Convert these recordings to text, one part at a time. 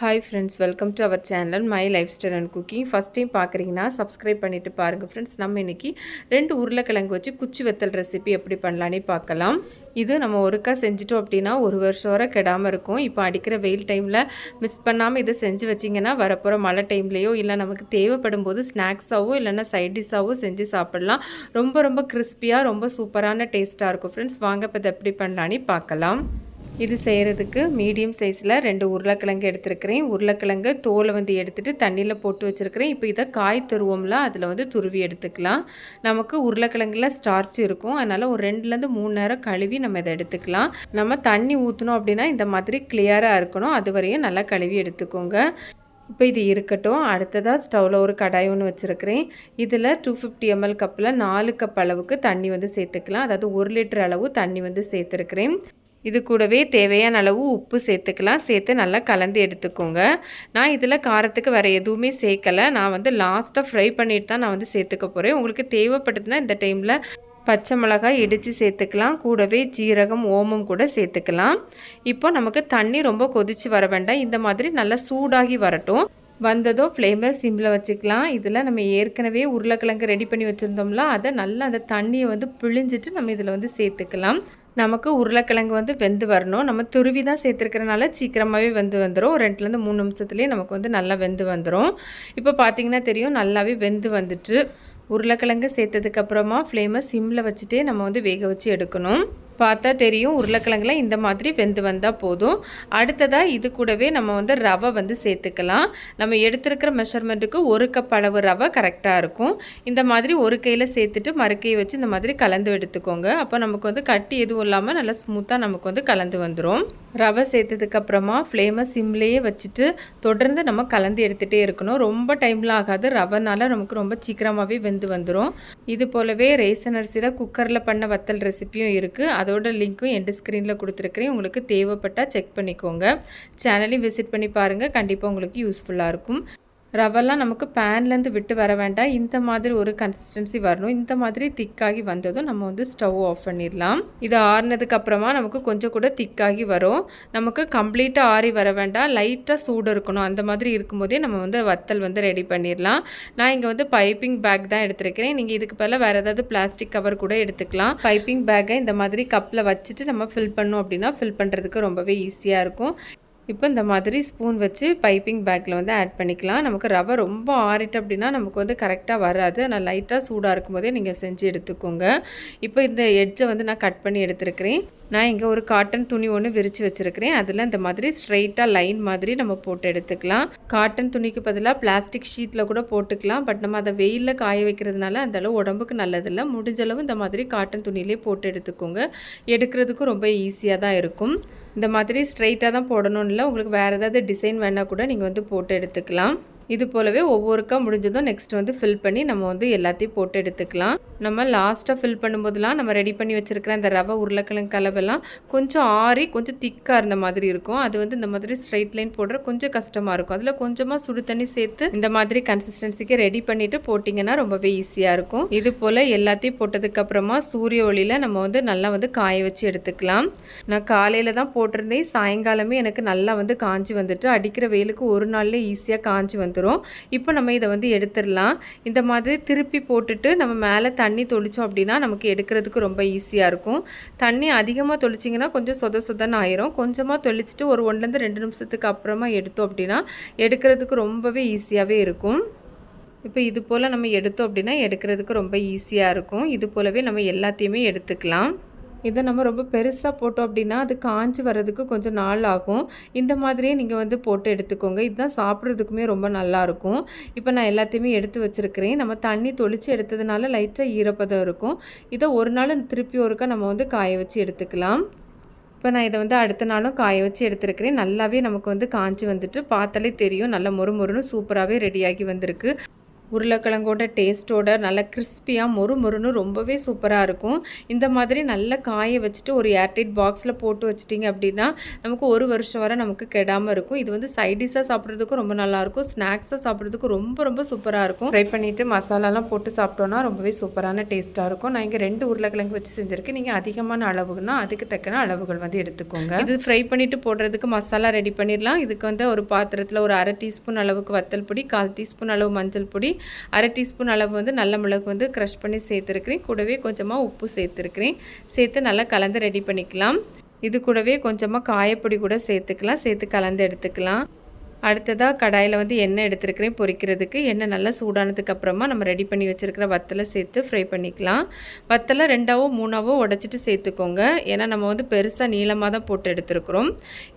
Hi friends welcome to our channel my life style and cooking first time பார்க்குறீங்கன்னா subscribe பண்ணிவிட்டு பாருங்கள் friends நம்ம இன்றைக்கி ரெண்டு உருளைக்கிழங்கு வச்சு குச்சி வெத்தல் ரெசிபி எப்படி பண்ணலான்னு பார்க்கலாம். இது நம்ம ஒருக்கா செஞ்சுட்டோம் அப்படின்னா ஒரு வருஷம் வர கெடாமல் இருக்கும். இப்போ அடிக்கிற வெயில் டைமில் மிஸ் பண்ணாமல் இதை செஞ்சு வச்சிங்கன்னா வரப்போகிற மழை டைம்லேயோ இல்லை நமக்கு தேவைப்படும் போது ஸ்நாக்ஸாவோ இல்லைன்னா சைட் டிஷ்ஷாகவோ செஞ்சு சாப்பிட்லாம். ரொம்ப ரொம்ப கிறிஸ்பியாக ரொம்ப சூப்பரான டேஸ்ட்டாக இருக்கும் ஃப்ரெண்ட்ஸ் வாங்க இப்போ இதை எப்படி பண்ணலான்னு பார்க்கலாம். இது செய்கிறதுக்கு மீடியம் சைஸில் ரெண்டு உருளைக்கிழங்கு எடுத்துருக்கிறேன். உருளைக்கிழங்கு தோலை வந்து எடுத்துகிட்டு தண்ணியில் போட்டு வச்சுருக்கிறேன். இப்போ இதை காய் தருவோம்ல அதில் வந்து துருவி எடுத்துக்கலாம். நமக்கு உருளைக்கிழங்குல ஸ்டார்ச் இருக்கும். அதனால் ஒரு ரெண்டுலேருந்து மூணு நேரம் கழுவி நம்ம இதை எடுத்துக்கலாம். நம்ம தண்ணி ஊற்றணும் அப்படின்னா இந்த மாதிரி கிளியராக இருக்கணும். அது வரையும் நல்லா கழுவி எடுத்துக்கோங்க. இப்போ இது இருக்கட்டும். அடுத்ததாக ஸ்டவ்வில் ஒரு கடாய் ஒன்று வச்சுருக்கிறேன். இதில் டூ ஃபிஃப்டி எம்எல் கப்பில் நாலு கப் அளவுக்கு தண்ணி வந்து சேர்த்துக்கலாம். அதாவது ஒரு லிட்டர் அளவு தண்ணி வந்து சேர்த்துருக்கிறேன். இது கூடவே தேவையான அளவு உப்பு சேர்த்துக்கலாம். சேர்த்து நல்லா கலந்து எடுத்துக்கோங்க. நான் இதில் காரத்துக்கு வேறு எதுவுமே சேர்க்கலை. நான் வந்து லாஸ்ட்டாக ஃப்ரை பண்ணிட்டு தான் நான் வந்து சேர்த்துக்க போகிறேன் உங்களுக்கு தேவைப்படுதுன்னா இந்த டைமில் பச்சை மிளகாய் இடித்து சேர்த்துக்கலாம். கூடவே ஜீரகம் ஓமம் கூட சேர்த்துக்கலாம். இப்போ நமக்கு தண்ணி ரொம்ப கொதித்து வர வேண்டாம். இந்த மாதிரி நல்லா சூடாகி வரட்டும். வந்ததும் ஃப்ளேமை சிம்மில் வச்சுக்கலாம். இதில் நம்ம ஏற்கனவே உருளைக்கிழங்கு ரெடி பண்ணி வச்சுருந்தோம்ல அதை நல்லா அந்த தண்ணியை வந்து பிழிஞ்சிட்டு நம்ம இதில் வந்து சேர்த்துக்கலாம். நமக்கு உருளைக்கிழங்கு வந்து வெந்து வரணும். நம்ம துருவி தான் சேர்த்துருக்கிறனால சீக்கிரமாகவே வெந்து வந்துடும் ரெண்டுலேருந்து மூணு நிமிஷத்துலேயே நமக்கு வந்து நல்லா வெந்து வந்துடும் இப்போ பார்த்திங்கன்னா தெரியும் நல்லாவே வெந்து வந்துட்டு. உருளைக்கிழங்கு சேர்த்ததுக்கப்புறமா ஃப்ளேமை சிம்மில் வச்சுட்டே நம்ம வந்து வேக வச்சு எடுக்கணும். பார்த்தா தெரியும். உருளைக்கிழங்குல இந்த மாதிரி வெந்து வந்தால் போதும். அடுத்ததாக இது கூடவே நம்ம வந்து ரவை வந்து சேர்த்துக்கலாம். நம்ம எடுத்துருக்கிற மெஷர்மெண்ட்டுக்கு ஒரு கப் அளவு ரவை கரெக்டாக இருக்கும். இந்த மாதிரி ஒரு கையில் சேர்த்துட்டு மறுக்கையை வச்சு இந்த மாதிரி கலந்து எடுத்துக்கோங்க. அப்போ நமக்கு வந்து கட்டி எதுவும் இல்லாமல் நல்லா ஸ்மூத்தாக நமக்கு வந்து கலந்து வந்துடும் ரவை சேர்த்ததுக்கப்புறமா ஃப்ளேமை சிம்லேயே வச்சுட்டு தொடர்ந்து நம்ம கலந்து எடுத்துகிட்டே இருக்கணும். ரொம்ப டைமில் ஆகாது. ரவைனால நமக்கு ரொம்ப சீக்கிரமாகவே வெந்து வந்துடும் இது போலவே ரேசன் அரிசியில் குக்கரில் பண்ண வத்தல் ரெசிப்பியும் இருக்குது அதோட லிங்க்கும் எண்டு ஸ்க்ரீனில் கொடுத்துருக்குறேன். உங்களுக்கு தேவைப்பட்டால் செக் பண்ணிக்கோங்க. சேனலையும் விசிட் பண்ணி பாருங்கள் கண்டிப்பாக உங்களுக்கு யூஸ்ஃபுல்லாக இருக்கும். ரவெல்லாம் நமக்கு பேன்லேருந்து விட்டு வர வேண்டாம். இந்த மாதிரி ஒரு கன்சிஸ்டன்சி வரணும். இந்த மாதிரி திக்காகி வந்ததும் நம்ம வந்து ஸ்டவ் ஆஃப் பண்ணிடலாம். இது ஆறுனதுக்கு அப்புறமா நமக்கு கொஞ்சம் கூட திக்காகி வரும். நமக்கு கம்ப்ளீட்டாக ஆறி வர வேண்டாம். லைட்டாக சூடு இருக்கணும். அந்த மாதிரி இருக்கும்போதே நம்ம வந்து வத்தல் வந்து ரெடி பண்ணிடலாம். நான் இங்கே வந்து பைப்பிங் பேக் தான் எடுத்துருக்கிறேன். நீங்கள் இதுக்கு பதிலாக வேறு ஏதாவது பிளாஸ்டிக் கவர் கூட எடுத்துக்கலாம். பைப்பிங் பேக்கை இந்த மாதிரி கப்பில் வச்சுட்டு நம்ம ஃபில் பண்ணோம் அப்படின்னா ஃபில் பண்ணுறதுக்கு ரொம்பவே ஈஸியாக இருக்கும். இப்போ இந்த மாதிரி ஸ்பூன் வச்சு பைப்பிங் பேக்கில் வந்து ஆட் பண்ணிக்கலாம். நமக்கு ரவை ரொம்ப ஆறிட்டு அப்படின்னா நமக்கு வந்து கரெக்டாக வராது. நான் லைட்டாக சூடாக இருக்கும் போதே நீங்கள் செஞ்சு எடுத்துக்கோங்க. இப்போ இந்த எட்ஜை வந்து நான் கட் பண்ணி எடுத்துருக்கிறேன். நான் இங்கே ஒரு காட்டன் துணி ஒன்று விரித்து வச்சுருக்கிறேன். அதில் இந்த மாதிரி ஸ்ட்ரைட்டாக லைன் மாதிரி நம்ம போட்டு எடுத்துக்கலாம். காட்டன் துணிக்கு பதிலாக பிளாஸ்டிக் ஷீட்டில் கூட போட்டுக்கலாம். பட் நம்ம அதை வெயிலில் காய வைக்கிறதுனால அந்தளவு உடம்புக்கு நல்லதில்லை. முடிஞ்சளவு இந்த மாதிரி காட்டன் துணியிலே போட்டு எடுத்துக்கோங்க. எடுக்கிறதுக்கும் ரொம்ப ஈஸியாக தான் இருக்கும். இந்த மாதிரி ஸ்ட்ரைட்டாக தான் போடணும்னு இல்லை. உங்களுக்கு வேறு ஏதாவது டிசைன் வேணால் கூட நீங்கள் வந்து போட்டு எடுத்துக்கலாம். இது போலவே ஒவ்வொருக்கா முடிஞ்சதும் நெக்ஸ்ட் வந்து ஃபில் பண்ணி நம்ம வந்து எல்லாத்தையும் போட்டு எடுத்துக்கலாம். நம்ம லாஸ்ட்டாக ஃபில் பண்ணும்போதெல்லாம் நம்ம ரெடி பண்ணி வச்சுருக்கிற அந்த ரவை உருளைக்கிழங்கு கலவெல்லாம் கொஞ்சம் ஆறி கொஞ்சம் திக்காக இருந்த மாதிரி இருக்கும். அது வந்து இந்த மாதிரி ஸ்ட்ரைட் லைன் போடுற கொஞ்சம் கஷ்டமாக இருக்கும். அதில் கொஞ்சமாக சுடு தண்ணி சேர்த்து இந்த மாதிரி கன்சிஸ்டன்சிக்கு ரெடி பண்ணிவிட்டு போட்டிங்கன்னா ரொம்பவே ஈஸியாக இருக்கும். இது போல் எல்லாத்தையும் போட்டதுக்கப்புறமா சூரிய ஒளியில் நம்ம வந்து நல்லா வந்து காய வச்சு எடுத்துக்கலாம். நான் காலையில் தான் போட்டிருந்தேன். சாயங்காலமே எனக்கு நல்லா வந்து காஞ்சி வந்துட்டு அடிக்கிற வெயிலுக்கு ஒரு நாள்லேயே ஈஸியாக காஞ்சி வந்துடும் வந்துடும் இப்போ நம்ம இதை வந்து எடுத்துடலாம் இந்த மாதிரி திருப்பி போட்டுட்டு நம்ம மேலே தண்ணி தொளித்தோம் அப்படின்னா நமக்கு எடுக்கிறதுக்கு ரொம்ப ஈஸியாக இருக்கும். தண்ணி அதிகமாக தொளிச்சிங்கன்னா கொஞ்சம் சொத சொதன்னு ஆயிரும். கொஞ்சமாக தொளிச்சிட்டு ஒரு ஒன்றுலேருந்து ரெண்டு நிமிஷத்துக்கு அப்புறமா எடுத்தோம் அப்படின்னா எடுக்கிறதுக்கு ரொம்பவே ஈஸியாகவே இருக்கும். இப்போ இது போல் நம்ம எடுத்தோம் அப்படின்னா எடுக்கிறதுக்கு ரொம்ப ஈஸியாக இருக்கும். இது போலவே நம்ம எல்லாத்தையுமே எடுத்துக்கலாம். இதை நம்ம ரொம்ப பெருசாக போட்டோம் அப்படின்னா அது காஞ்சி வர்றதுக்கு கொஞ்சம் நாள் ஆகும். இந்த மாதிரியே நீங்கள் வந்து போட்டு எடுத்துக்கோங்க. இதுதான் சாப்பிட்றதுக்குமே ரொம்ப நல்லாயிருக்கும் இப்போ நான் எல்லாத்தையுமே எடுத்து வச்சுருக்கிறேன். நம்ம தண்ணி தொளித்து எடுத்ததுனால லைட்டாக ஈரப்பதம் இருக்கும். இதை ஒரு நாள் திருப்பி ஒருக்கா நம்ம வந்து காய வச்சு எடுத்துக்கலாம். இப்போ நான் இதை வந்து அடுத்த நாளும் காய வச்சு எடுத்துருக்கிறேன். நல்லாவே நமக்கு வந்து காஞ்சி வந்துட்டு பார்த்தாலே தெரியும். நல்ல மொறு மொறுன்னு சூப்பராகவே ரெடியாகி வந்திருக்கு. உருளைக்கிழங்கோட டேஸ்ட்டோட நல்லா கிறிஸ்பியாக மொறு மொறுன்னு ரொம்பவே சூப்பராக இருக்கும். இந்த மாதிரி நல்லா காய வச்சுட்டு ஒரு ஏர்டைட் பாக்ஸில் போட்டு வச்சிட்டிங்க அப்படின்னா நமக்கு ஒரு வருஷம் வரை நமக்கு கெடாமல் இருக்கும். இது வந்து சைடிஷாக சாப்பிட்றதுக்கும் ரொம்ப நல்லாயிருக்கும் ஸ்நாக்ஸாக சாப்பிட்றதுக்கும் ரொம்ப ரொம்ப சூப்பராக இருக்கும். ஃப்ரை பண்ணிவிட்டு மசாலாலாம் போட்டு சாப்பிட்டோன்னா ரொம்பவே சூப்பரான டேஸ்ட்டாக இருக்கும். நான் இங்கே ரெண்டு உருளைக்கிழங்கு வச்சு செஞ்சுருக்கேன். நீங்கள் அதிகமான அளவுனா அதுக்கு தக்கன அளவுகள் வந்து எடுத்துக்கோங்க. இது ஃப்ரை பண்ணிவிட்டு போடுறதுக்கு மசாலா ரெடி பண்ணிடலாம். இதுக்கு வந்து ஒரு பாத்திரத்தில் ஒரு அரை டீஸ்பூன் அளவுக்கு வத்தல் பொடி கால் டீஸ்பூன் அளவு மஞ்சள் பொடி அரை டீஸ்பூன் அளவு வந்து நல்ல மிளகு வந்து க்ரஷ் பண்ணி சேர்த்துருக்கிறேன். கூடவே கொஞ்சமாக உப்பு சேர்த்துருக்கிறேன். சேர்த்து நல்லா கலந்து ரெடி பண்ணிக்கலாம். இது கூடவே கொஞ்சமாக காயப்பொடி கூட சேர்த்துக்கலாம். சேர்த்து கலந்து எடுத்துக்கலாம். அடுத்ததாக கடாயில் வந்து எண்ணெய் எடுத்துருக்கிறேன். பொரிக்கிறதுக்கு எண்ணெய் நல்லா சூடானதுக்கு அப்புறமா நம்ம ரெடி பண்ணி வச்சுருக்கிற வத்தலை சேர்த்து ஃப்ரை பண்ணிக்கலாம். வத்தலை ரெண்டாவோ மூணாவோ உடச்சிட்டு சேர்த்துக்கோங்க. ஏன்னா நம்ம வந்து பெருசாக நீளமாக தான் போட்டு எடுத்துருக்குறோம்.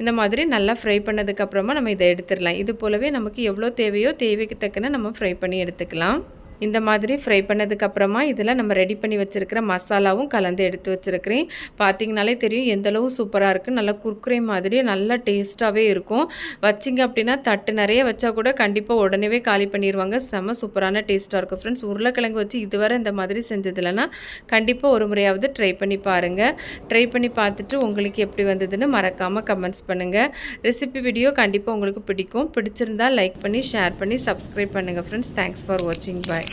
இந்த மாதிரி நல்லா ஃப்ரை பண்ணதுக்கப்புறமா நம்ம இதை எடுத்துடலாம். இது போலவே நமக்கு எவ்வளோ தேவையோ தேவைக்கு தக்கன நம்ம ஃப்ரை பண்ணி எடுத்துக்கலாம். இந்த மாதிரி ஃப்ரை பண்ணதுக்கப்புறமா இதில் நம்ம ரெடி பண்ணி வச்சுருக்கிற மசாலாவும் கலந்து எடுத்து வச்சுருக்கிறேன். பார்த்திங்கனாலே தெரியும் எந்தளவு சூப்பராக இருக்குது நல்லா குர்குரை மாதிரி நல்லா டேஸ்ட்டாகவே இருக்கும். வச்சிங்க அப்படின்னா தட்டு நிறைய வச்சா கூட கண்டிப்பாக உடனே காலி பண்ணிடுவாங்க செம்ம சூப்பரான டேஸ்ட்டாக இருக்கும். ஃப்ரெண்ட்ஸ் உருளைக்கிழங்கு வச்சு இதுவரை இந்த மாதிரி செஞ்சதில்லைன்னா கண்டிப்பாக ஒரு முறையாவது ட்ரை பண்ணி பாருங்கள் ட்ரை பண்ணி பார்த்துட்டு உங்களுக்கு எப்படி வந்ததுன்னு மறக்காமல் கமெண்ட்ஸ் பண்ணுங்கள் ரெசிபி வீடியோ கண்டிப்பாக உங்களுக்கு பிடிக்கும். பிடிச்சிருந்தா லைக் பண்ணி ஷேர் பண்ணி சப்ஸ்கிரைப் பண்ணுங்கள் ஃப்ரெண்ட்ஸ் தேங்க்ஸ் ஃபார் வாட்சிங் பாய்